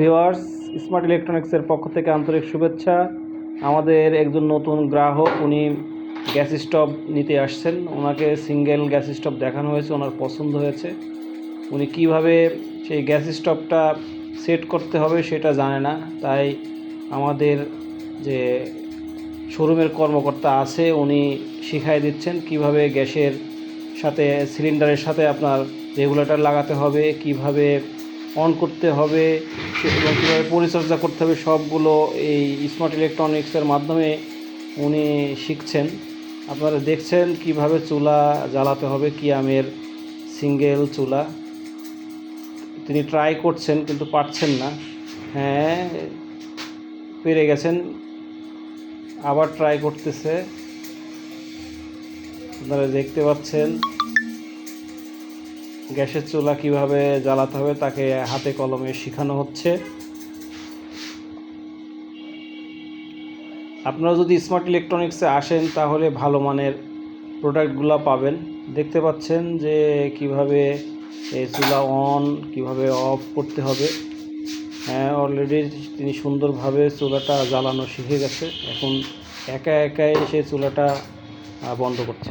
Viewers smart ইলেকট্রনিক্সের পক্ষ থেকে আন্তরিক শুভেচ্ছা। আমাদের একজন নতুন গ্রাহক, উনি গ্যাস স্টোভ নিতে আসছেন। ওনাকে সিঙ্গেল গ্যাস স্টোভ দেখানো হয়েছে, ওনার পছন্দ হয়েছে। উনি কীভাবে সেই গ্যাস স্টোভটা সেট করতে হবে সেটা জানে না। তাই আমাদের যে শোরুমের কর্মকর্তা আছে, উনি শিখাই দিচ্ছেন কীভাবে গ্যাসের সাথে, সিলিন্ডারের সাথে আপনার রেগুলেটর লাগাতে হবে, কীভাবে অন করতে হবে, এবং কীভাবে পরিচর্যা করতে হবে, সবগুলো এই স্মার্ট ইলেকট্রনিক্সের মাধ্যমে উনি শিখছেন। আপনারা দেখছেন কীভাবে চুলা জ্বালাতে হবে কিয়ামের সিঙ্গেল চুলা। তিনি ট্রাই করছেন, কিন্তু পারছেন না। হ্যাঁ পেরে গেছেন, আবার ট্রাই করতেছে। আপনারা দেখতে পাচ্ছেন। গ্যাসের চুলা কীভাবে জ্বালাতে হবে তাকে হাতে কলমে শেখানো হচ্ছে। আপনারা যদি স্মার্ট ইলেকট্রনিক্সে আসেন, তাহলে ভালো মানের প্রোডাক্টগুলো পাবেন। দেখতে পাচ্ছেন যে কীভাবে এই চুলা অন কীভাবে অফ করতে হবে। হ্যাঁ অলরেডি তিনি সুন্দরভাবে চুলাটা জ্বালানো শিখে গেছে। এখন একা একাই সে চুলাটা বন্ধ করছে।